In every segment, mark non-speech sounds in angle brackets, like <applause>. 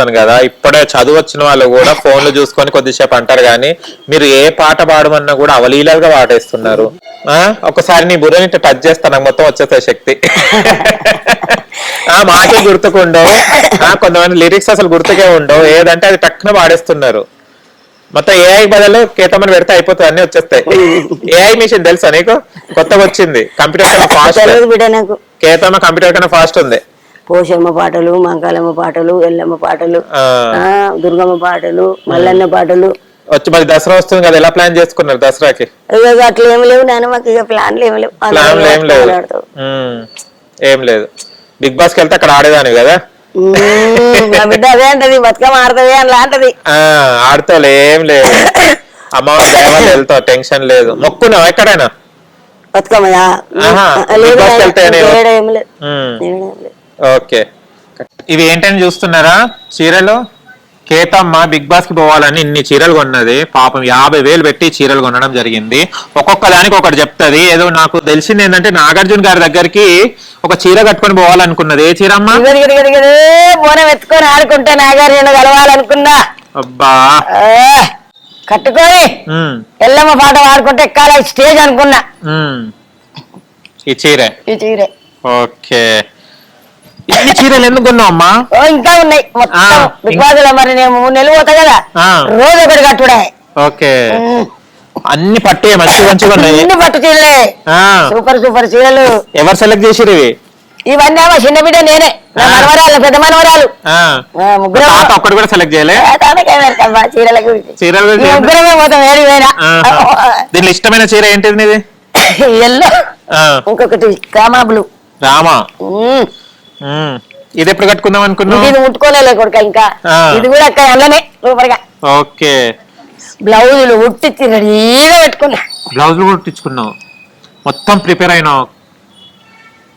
చేస్తాను కదా ఇప్పుడే చదువు వచ్చిన వాళ్ళు కూడా ఫోన్లు చూసుకొని కొద్దిసేపు అంటారు కానీ మీరు ఏ పాట పాడమన్నా కూడా అవలీలాలుగా పాడేస్తున్నారు. ఆ? ఒకసారి నీ బుర్రని టచ్ చేస్తాను నాకు మొత్తం వచ్చేస్తాయి శక్తి. ఆ మాటలు గుర్తుకుండవు. ఆ కొంతమంది లిరిక్స్ అసలు గుర్తుకే ఉండవు. ఏదంటే అది టక్కున పాడేస్తున్నారు. మొత్తం ఏఐ బదులు కేతమని పెడితే అయిపోతుంది అన్ని వచ్చేస్తాయి. ఏఐ మిషన్ తెలుసా నీకు? కొత్తగా వచ్చింది. కంప్యూటర్ కన్నా <laughs> ఫాస్ట్ కేతమ్మ కంప్యూటర్ కన్నా ఫాస్ట్ ఉంది. పోషమ్మ పాటలు మంకాలమ్మ పాటలు ఎల్లమ్మ పాటలు దుర్గమ్మ పాటలు మల్లన్న పాటలు. వచ్చి మరి దసరా వస్తుంది కదా ఎలా ప్లాన్ చేసుకున్నారు దసరాకి? అట్లా ఏమి లేవు నాన్న మాకు ఇక ప్లాన్లు ఏమి లేవు. ప్లాన్లు ఏం ఏం లేదు. బిగ్ బాస్కి వెళ్తే అక్కడ ఆడేదాని కదా? మా బిడ్డ అదే అంటది బతుకమ్మ ఆడతావే అని అంటది. ఆ ఆడతావు ఏం లేదు అమ్మవారి వెళ్తావు టెన్షన్ లేదు. మొక్కున్నావు ఎక్కడైనా? బతుకమ్మయా? లేదు ఏమి లేదు. ఓకే. ఇవి ఏంటని చూస్తున్నారా? చీరలు? కేతమ్మ బిగ్ బాస్కి పోవాలని ఇన్ని చీరలు కొన్నది. పాపం యాభై వేలు పెట్టి చీరలు కొనడం జరిగింది. ఒక్కొక్క దానికి ఒకటి చెప్తది. ఏదో నాకు తెలిసింది ఏంటంటే నాగార్జున గారి దగ్గరికి ఒక చీర కట్టుకొని పోవాలనుకున్నది. ఏ చీర అమ్మా? బోనం ఎత్తుకొని ఆడుకుంటే నాగార్జున కలవాలనుకున్నా అబ్బా. కట్టుకొని ఎల్లమ్మ పాట పాడుకుంటే ఎక్కాల స్టేజ్ అనుకున్నా. ఈ చీర? ఈ చీరే. ఓకే. ఇన్ని చీరలు ఎందుకు కొన్నావు అమ్మా ఓ ఇంకా ఉన్నాయి. మొత్తం ఆ, బిగ్ బాస్లో మరి నేను మూడు నెలలు పోతా కదా. ఆ. రోజు ఒకటి కట్టుడే. ఓకే. అన్ని పట్టే మంచి మంచిగా ఉన్నాయి. ఇన్ని పట్టు చీరలే. ఆ, సూపర్ సూపర్ చీరలు. ఎవరు సెలెక్ట్ చేసిరు ఇవి? ఇవన్నీ ఏమో చిన్న బిడ్డ నేనే. నా ఆ. మనవరాలు పెద్ద మనవరాలు. ఆ. ఆ, ముగ్గురం తాత ఒక్కడు కూడా సెలెక్ట్ చేయలే? ఏ తాతకే చీరల గురించి. చీరల గురించి ఈ ఏంటి? ముగ్గురమే పోతాం ఏడి పోయినా ఆహా. దీనిలో ఇష్టమైన చీర ఏంటిది నీది? <laughs> ఎల్లో. ఆ, ఇంకొకటి కామా బ్లూ. రామా? ఉమ్. ఇది ఎప్పుడు కట్టుకుందాం అనుకున్నావు? ఇది ముట్టుకోలే కొడుక ఇంకా. ఇది కూడా అక్కడ అల్లనే సూపర్గా ఓకే. బ్లౌజులు ఉట్టిచ్చి రెడీగా పెట్టుకున్నా. బ్లౌజులు కూడా కుట్టించుకున్నావు మొత్తం ప్రిపేర్ అయినావు.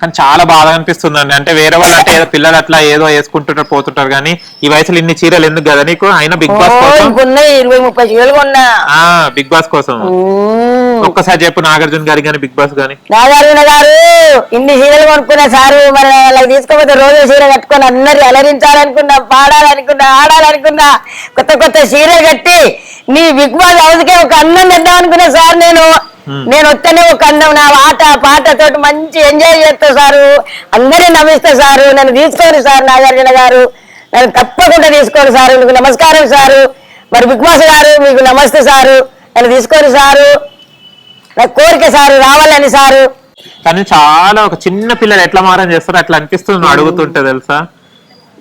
కానీ చాలా బాధ అనిపిస్తుంది అండి అంటే వేరే వాళ్ళు అంటే ఏదో పిల్లలు అట్లా ఏదో వేసుకుంటుంటారు పోతుంటారు కానీ ఈ వయసులో ఇన్ని చీరలు ఎందుకు కదా నీకు? అయినా బిగ్ బాస్ కోసం? ఇరవై ముప్పై చీరలు కొన్నా. ఆ బిగ్ బాస్ కోసం. ఒక్కసారి చెప్పు నాగార్జున గారి కానీ బిగ్ బాస్ గాని నాగార్జున గారు ఇన్ని చీరలు కొనుక్కున్న సారు మరి వాళ్ళకి తీసుకోపోతే రోజు చీర కట్టుకొని అందరి అలరించాలనుకున్నా పాడాలనుకున్నా ఆడాలనుకున్నా కొత్త కొత్త చీరలు కట్టి నీ బిగ్ బాస్ హౌస్కే ఒక అన్నం తెద్దాం అనుకున్నా సార్ నేను. నేను వస్తేనే ఒక అన్నం నా ఆట పాటతో మంచి ఎంజాయ్ చేస్తా సారు. అందరినీ నమ్మిస్తా సారు. నన్ను తీసుకోండి సార్ నాగార్జున గారు. నన్ను తప్పకుండా తీసుకోండి సారు. మీకు నమస్కారం సారు. మరి బిగ్ బాస్ గారు మీకు నమస్తే సారు. నన్ను తీసుకోండి సారు. నా కోరిక సారు రావాలని సారు. కానీ చాలా ఒక చిన్న పిల్లలు ఎట్లా మారం చేస్తారో అట్లా అనిపిస్తుంది నువ్వు అడుగుతుంటే తెలుసా?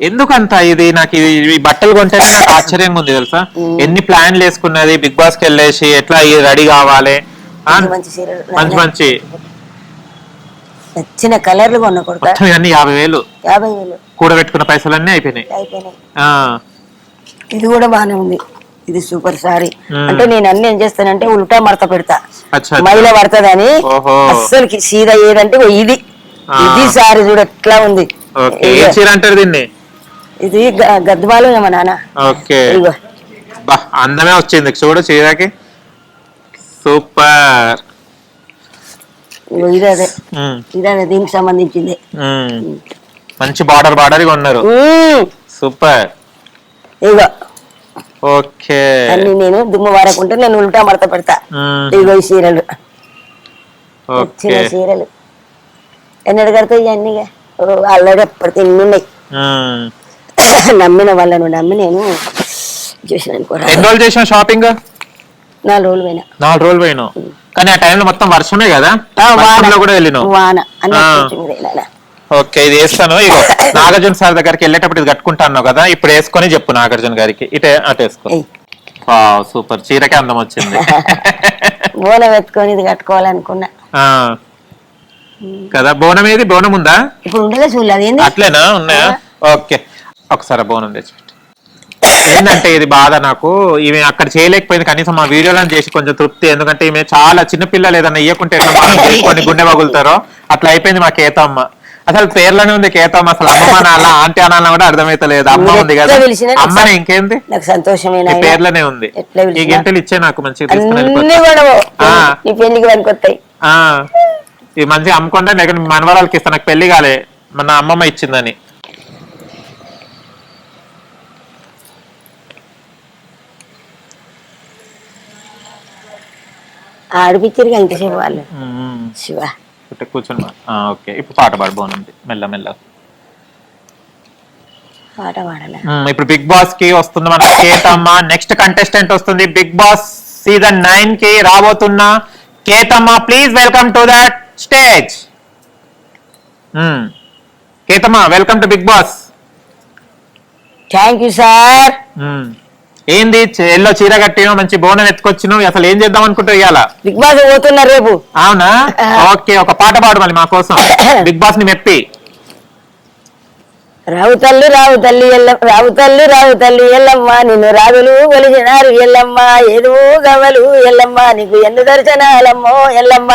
ఎందుకంత ఇది నాకు ఇది ఈ బట్టలు కొంటేనే నాకు ఆశ్చర్యంగా ఉంది తెలుసా? ఎన్ని ప్లాన్లు వేసుకున్నది? బిగ్ బాస్కి వెళ్ళేసి ఎట్లా రెడీ కావాలి? మంచి మంచి నచ్చిన కలర్లు కొన్న కొడుక ఇవన్నీ యాభై వేలు. యాభై వేలు. కూడబెట్టుకున్న పైసలన్నీ అయిపోయినాయి. అయిపోయినాయి. ఇది కూడా బాగానే ఉంది. ఇది సూపర్ సారీ. అంటే నేను అన్ని ఏం చేస్తానంటే ఉల్టా మడత పెడతా. మైల పడుతుందని ఓహో. అస్సలకి సీదా ఏదంటే ఇది. ఇది సారీ చూడ ఎట్లా ఉంది. దీన్ని? ఇది గద్వాలు ఓకే. అందమే వచ్చింది. చూడు చీరకి. సూపర్. ఇది అదే. ఇది దీనికి సంబంధించింది. మంచి బార్డర్ బార్డర్ ఉన్నారు. సూపర్. ఇదిగో ఓకే. అన్ని నేను దుమ్ము వారకుంటే నేను ఉల్టా మడత పెడతా. ఇదిగో ఈ చిన్న ఓకే. చీరలు ఎన్నడు కడతాయి ఇవన్నీ ఆల్రెడీ అప్పటికి ఇన్ని ఉన్నాయి. నమ్మిన వాళ్ళను నమ్మి నేను చేసిన ఎన్ని రోజులు చేసిన షాపింగ్? నాలుగు రోజులు పోయినా. నాలుగు రోజులు పోయినావు. కానీ ఆ టైంలో మొత్తం వర్షమే కదా? వాన. కూడా వెళ్ళినావు. వాన. అన్ని. ఓకే ఇది వేస్తాను. ఇగో నాగార్జున సార్ దగ్గరికి వెళ్ళేటప్పుడు ఇది కట్టుకుంటాను కదా ఇప్పుడు వేసుకొని చెప్పు నాగార్జున గారికి. ఇటే అటు వేసుకో. సూపర్. చీరకే అందం వచ్చింది. <laughs> బోనం ఎత్తుకొని ఇది కట్టుకోవాలనుకున్నా. కదా బోనం ఏది? బోనం ఉందా? ఇప్పుడు ఉండగా చూడలేదు. అట్లేనా? ఉన్నాయా? ఓకే. ఒకసారి బోనం తెచ్చి ఏంటంటే ఇది బాధ నాకు. ఈమె అక్కడ చేయలేకపోయింది. కనీసం మా వీడియోలను చేసి కొంచెం తృప్తి. ఎందుకంటే ఈమె చాలా చిన్న పిల్లలు ఏదన్నా ఇయ్యకుంటే ఎట్లా మనం చేసుకొని గుండె పగులుతారో అట్లా అయిపోయింది మా కేతమ్మ. అసలు పేర్లోనే ఉంది కేతమ్మ. అసలు అమ్మమ్మ నాన్న ఆంటీ అనాలన్నా కూడా అర్థమైతలేదు. అమ్మ ఉంది కదా. అమ్మనే ఇంకేంది? నాకు సంతోషమైన ఈ పేర్లోనే ఉంది. ఈ గంటలు ఇచ్చే నాకు మంచిగా తీసుకుని అన్ని ఇది మంచిగా మీ మనవరాలకి ఇస్తా. నాకు పెళ్ళి కాలే. మన అమ్మమ్మ ఇచ్చిందని. ఆడిపించారు ఇంతసేపు వాళ్ళు. శివ. కూర్చొని ఓకే. ఇప్పుడు పాట పాడు బాగుంది మెల్ల మెల్ల. పాట పాడాల? ఇప్పుడు బిగ్ బాస్కి వస్తుంది మన కేతమ్మ. నెక్స్ట్ కంటెస్టెంట్ వస్తుంది బిగ్ బాస్ సీజన్ నైన్కి రాబోతున్న Ketamma. Please welcome to that stage. Ketamma welcome to Bigg Boss. Thank you sir ఏంది? ఎల్లో చీర కట్టినావు మంచి బోనం ఎత్తుకొచ్చినావు అసలు ఏం చేద్దాం అనుకుంటావు ఇవాళ బిగ్ బాస్ పోతున్నా రేపు. అవునా? ఓకే ఒక పాట పాడు మళ్ళీ మా కోసం. <coughs> బిగ్ బాస్ని మెప్పి. రావు తల్లి రావు తల్లి ఎల్లమ్మ రావు తల్లి రావు తల్లి ఎల్లమ్మ నిన్ను రాజులు కొలిచినారు ఎల్లమ్మ. ఏదో గవ్వలు ఎల్లమ్మ నీకు ఎందు దర్శనాలమ్మో ఎల్లమ్మ.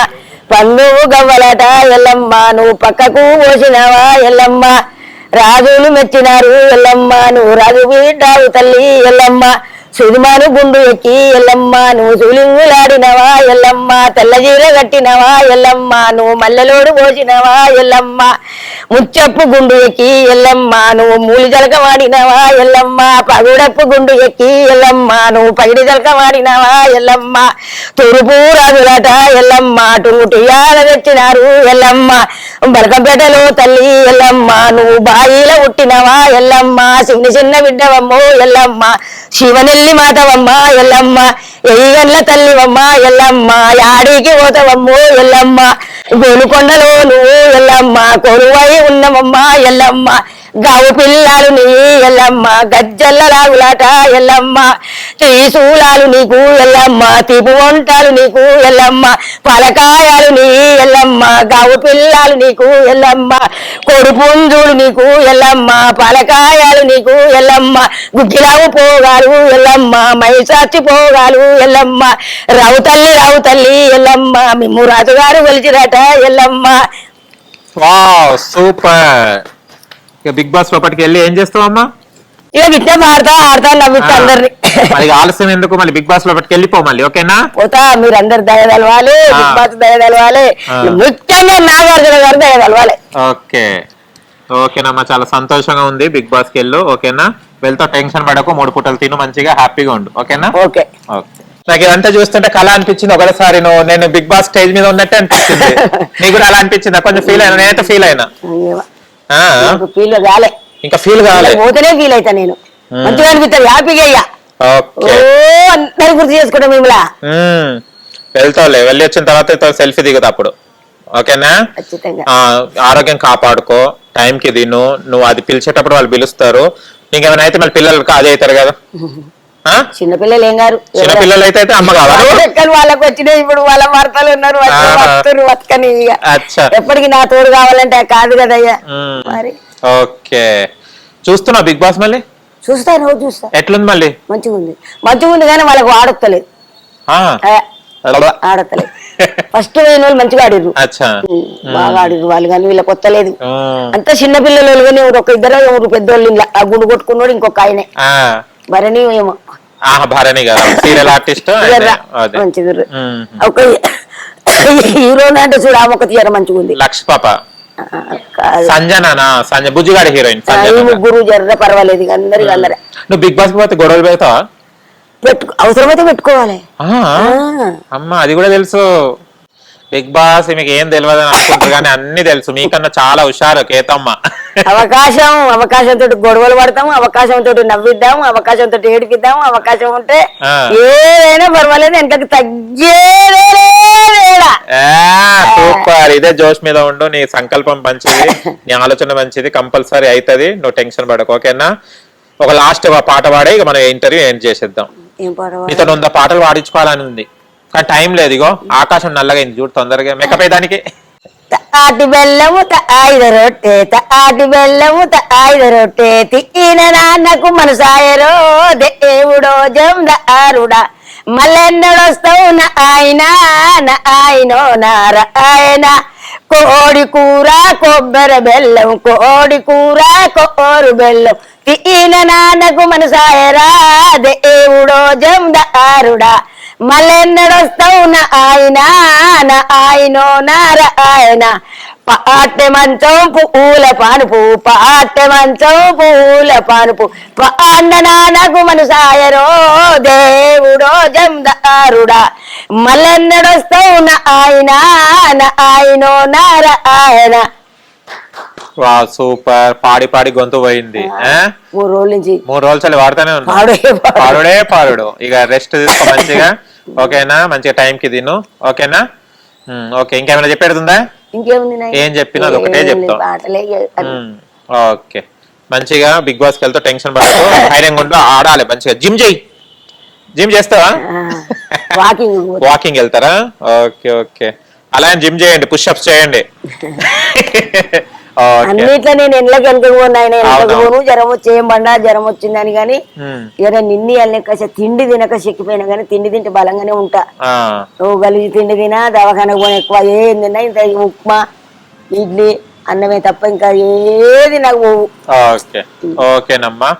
పండు గవ్వలట ఎల్లమ్మ. నువ్వు పక్కకు పోసినావా ఎల్లమ్మ. రాజులు మెచ్చినారు ఎల్లమ్మ నువ్వు రాజు బిడ్డావు తల్లి ఎల్లమ్మ. సుదిమాను గుండు ఎక్కి ఎల్లమ్మ నువ్వు సులింగులాడినవా ఎల్లమ్మ తెల్లజీర కట్టినవా ఎల్లమ్మ నువ్వు మల్లెలోడు పోసినవా ఎల్లమ్మ ముచ్చప్పు గుండు ఎక్కి ఎల్లమ్మ నువ్వు మూలి జలక వాడినవా ఎల్లమ్మ పగుడప్పు గుండు ఎక్కి ఎల్లమ్మ నువ్వు పగిడి జలక వాడినవా ఎల్లమ్మ తూర్పు రాజులట ఎల్లమ్మ టుంగుటియాల తెచ్చినారు ఎల్లమ్మ బలకంపేటలో తల్లి ఎల్లమ్మ నువ్వు బాయిల పుట్టినవా ఎల్లమ్మ చిన్న చిన్న బిడ్డవమ్మో ఎల్లమ్మ శివనెల్లి మాతవమ్మ ఎల్లమ్మ. ఎయ్యన్ల తల్లివమ్మ ఎల్లమ్మ. యాడికి పోతావమ్మో ఎల్లమ్మ. గోలుకొండలో నువ్వు ఎల్లమ్మ. కొరువై ఉన్నవమ్మ ఎల్లమ్మ. గావు పిల్లాలు నీ ఎల్లమ్మ గజ్జల్ల రాగులాట ఎల్లమ్మ త్రిశూలాలు నీకు ఎల్లమ్మ తీపు వంటలు నీకు ఎల్లమ్మ పలకాయాలు నీ ఎల్లమ్మ గావు పిల్లాలు నీకు ఎల్లమ్మ కొడుపుంజులు నీకు ఎల్లమ్మ పలకాయాలు నీకు ఎల్లమ్మ గుగ్గిలావు పోగాలు ఎల్లమ్మ మైసాచి పోగాలు ఎల్లమ్మ రావు తల్లి రావు తల్లి ఎల్లమ్మ మేము రాజుగారు కొలిచిరట ఎల్లమ్మ. Wow super. ఇక బిగ్ బాస్ లోపలికి వెళ్ళి ఏం చేస్తావమ్మా? ఇక విట్టే ఆడతా ఆడతా నవ్విస్తా అందరిని. మరి ఆలస్యం ఎందుకు? మళ్ళీ బిగ్ బాస్ లోపలికి వెళ్ళిపో మళ్ళీ ఓకేనా? పోతా మీరు అందరు దయ తెలవాలి. బిగ్ బాస్ దయ తెలవాలి. ముఖ్యంగా నాగార్జున గారు దయ తెలవాలి. ఓకే. ఓకేనమ్మా చాలా సంతోషంగా ఉంది బిగ్ బాస్కి వెళ్ళు ఓకేనా? వెళ్తా టెన్షన్ పడకు మూడు పూటలు తిను మంచిగా హ్యాపీగా ఉండు ఓకేనా? ఓకే. ఓకే. నాకు ఇదంతా చూస్తుంటే కళ అనిపించింది ఒకసారి నువ్వు నేను బిగ్ బాస్ స్టేజ్ మీద ఉన్నట్టే అనిపించింది. <laughs> నీకు కూడా అలా అనిపించింది? కొంచెం ఫీల్ అయినా నేనైతే ఫీల్ అయినా. నాకు ఫీల్ కాలే. ఇంకా ఫీల్ కావాలి పోతేనే ఫీల్ అవుతా నేను. మంచిగా అనిపిస్తుంది హ్యాపీగా అయ్యా. ఓ అందరు గుర్తు చేసుకుంటాం మిమ్మల్ని మ్మ్. వెళ్తావులే వెళ్ళి వచ్చిన తర్వాత సెల్ఫీ దిగుతా అప్పుడు. ఓకేనా? ఆరోగ్యం కాపాడుకో టైంకి తిను. నువ్వు అది పిలిచేటప్పుడు వాళ్ళు పిలుస్తారు. ఇంకేమైనా అయితే మళ్ళీ పిల్లలు అదే అవుతారు కదా? <laughs> చిన్నపిల్లలు ఏం గారు చిన్న పిల్లలు అయితే అయితే అమ్మ కావాలి వాళ్ళకి వచ్చినాయి ఇప్పుడు వాళ్ళ భర్తలు ఉన్నారు. వస్తారు అచ్చా. ఎప్పటికి నా తోడు కావాలంటే కాదు కదయ్యా. మరి? ఓకే. చూస్తున్నావు బిగ్ బాస్ మళ్ళీ? చూస్తా నువ్వు చూస్తా. ఎట్లుంది మళ్ళీ? మంచిగా ఉంది మంచిగా ఉంది కానీ వాళ్ళకు ఆడొత్తలేదు. ఆ. ఆ, ఆడొత్తలేదు. ఫస్ట్ పోయిన వాళ్ళు మంచిగా అచ్చా. బాగా ఆడిర్రు వాళ్ళు కానీ వీళ్ళకి కొత్తలేదు. అంతా చిన్న పిల్లలు కానీ ఒక ఇద్దరు ఎవరు పెద్దోళ్ళు ఆ గుండు కొట్టుకున్నాడు ఇంకొక ఆయనే. భరణి ఏమో. భారణి గారు సీరియల్ ఆర్టిస్ట్ <laughs> మంచిగా. ఒక హీరో అంటే చూడు ఒక తీయర మంచిగా ఉంది. లక్ష పాప. సంజనానా? సంజయ్ బుజ్జిగాడి హీరోయిన్ సంజన ముగ్గురు జర్ర పర్వాలేదు అందరికి అందరే నువ్వు బిగ్ బాస్ పోతే గొడవలు పెడతావా? పెట్టు అవసరమైతే పెట్టుకోవాలి. అమ్మ అది కూడా తెలుసు. బిగ్ బాస్ మీకు ఏం తెలియదు అని అనుకుంటారు కానీ అన్ని తెలుసు. మీకన్నా చాలా హుషారు కేతమ్మ. అవకాశం అవకాశంతో గొడవలు పడతాము అవకాశంతో నవ్విద్దాం అవకాశంతో ఏడిపిద్దాం అవకాశం ఉంటే. ఏదైనా పర్వాలేదు వెనకకి తగ్గేదే సూపర్. ఇదే జోష్ మీద ఉండు నీ సంకల్పం మంచిది నీ ఆలోచన మంచిది కంపల్సరీ అవుతుంది నువ్వు టెన్షన్ పడకు ఓకేనా? ఒక లాస్ట్ పాట పాడే ఇక మనం ఇంటర్వ్యూ ఏం చేసేద్దాం నీతో వంద పాటలు పాడించుకోవాలని ఉంది. టైం లేదు ఇగో. ఆకాశం నల్లగా అయింది చూడు తొందరగా. మేకప్ అయ్యేదానికి. తాటి బెల్లము తాయిద రొట్టె తాటి బెల్లము తాయిద రొట్టె తిన నాన్నకు మనసాయరో దేవుడో జం దారుడా మళ్ళెన్నడొస్తావు నా ఆయన నా ఆయనో నారాయణ. కోడి కూర కొబ్బరి బెల్లం కోడి కూర కోరు బెల్లం తిన నాన్నకు మనసాయరా దేవుడో జం దారుడా మళ్ళెన్నడొస్తావు నా ఆయన నా ఆయనో నార ఆయన. పాటె మంచం పువ్వుల పానుపు పాటె మంచం పువ్వుల పానుపు. పాండ నానకు మనసాయరో దేవుడో జందారుడా మళ్ళెన్నడొస్తావు నా ఆయన నా ఆయనో నార ఆయన. వా సూపర్. పాడి పాడి గొంతు పోయింది? మూడు రోజుల నుంచి మూడు రోజులు చలి వాడుతూనే ఉన్నా పాడే పాడు. పాడుడే పాడుడు. ఇక రెస్ట్ తీసుకో మంచిగా. ఓకేనా? మంచిగా టైం కి తిను. ఓకేనా? ఓకే. ఇంకేమైనా చెప్పేడుతుందా ఇంకేముంది నాయనా? ఏం చెప్పినా అది ఒకటే. ఉమ్, ఓకే. మంచిగా బిగ్ బాస్కి వెళ్తూ టెన్షన్ పడుతూ ధైర్యంగా ఉంటూ ఆడాలి మంచిగా. జిమ్ చెయ్యి జిమ్ చేస్తావా? వాకింగ్. <laughs> వాకింగ్ వెళ్తారా? Okay okay. అలా జిమ్ చేయండి పుషప్స్ చేయండి. ఓకే <laughs> అన్నిట్లో నేను ఎండ్లకి వెనకకు పోను ఆయన వెనకకు అవునవును. పోను. జ్వరం వచ్చి ఏం బండా జ్వరం వచ్చిందని కానీ ఉమ్, ఇక నిన్ని వెళ్ళక తిండి తినక చెక్కిపోయినా కానీ తిండి తింటే బలంగానే ఉంటా. నువ్వు కలిసి తిండి తినా దవాఖానకు పోయిన ఎక్కువ ఏం తిన్నా ఇంత ఉప్మా ఇడ్లీ అన్నమే తప్ప ఇంకా ఏది నాకు పోవు. ఓకే. ఓకేనమ్మా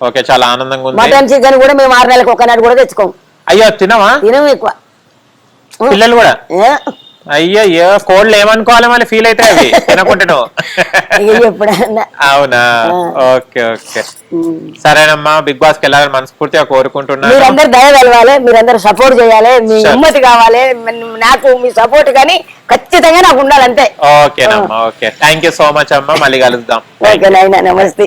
ఓకే చాలా ఆనందంగా ఉంది. మటన్ చికెన్ కూడా మేము ఆరు నెలలకు ఒకనాడు కూడా తెచ్చుకోము. అయ్యో తినవా? తినము ఎక్కువ. పిల్లలు కూడా? ఏ? అయ్యయ్యో కోళ్ళు ఏమనుకోవాలి మళ్ళీ ఫీల్ అయితే అవి. <laughs> తినకుంటాను ఎప్పుడన్నా. అవునా? Okay okay. సరేనమ్మా బిగ్ బాస్కి వెళ్ళాలని మనస్ఫూర్తిగా కోరుకుంటున్నాను. మీరందరూ దయ కలవాలి మీరందరూ సపోర్ట్ చేయాలి మీ. హిమ్మతి కావాలి నాకు మీ సపోర్ట్ కానీ ఖచ్చితంగా నాకు ఉండాలి అంతే ఓకేనమ్మా okay. Thank you so much అమ్మా మళ్ళీ కలుద్దాం. ఓకే నాయన నమస్తే.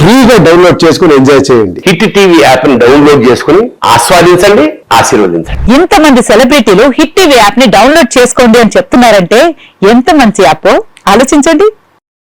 ఫ్రీగా డౌన్లోడ్ చేసుకుని ఎంజాయ్ చేయండి. హిట్ టీవీ యాప్ని డౌన్లోడ్ చేసుకుని ఆస్వాదించండి ఆశీర్వదించండి. ఇంతమంది సెలబ్రిటీలు హిట్ టీవీ యాప్ని డౌన్లోడ్ చేసుకోండి అని చెప్తున్నారంటే ఎంత మంచి యాప్? ఆలోచించండి.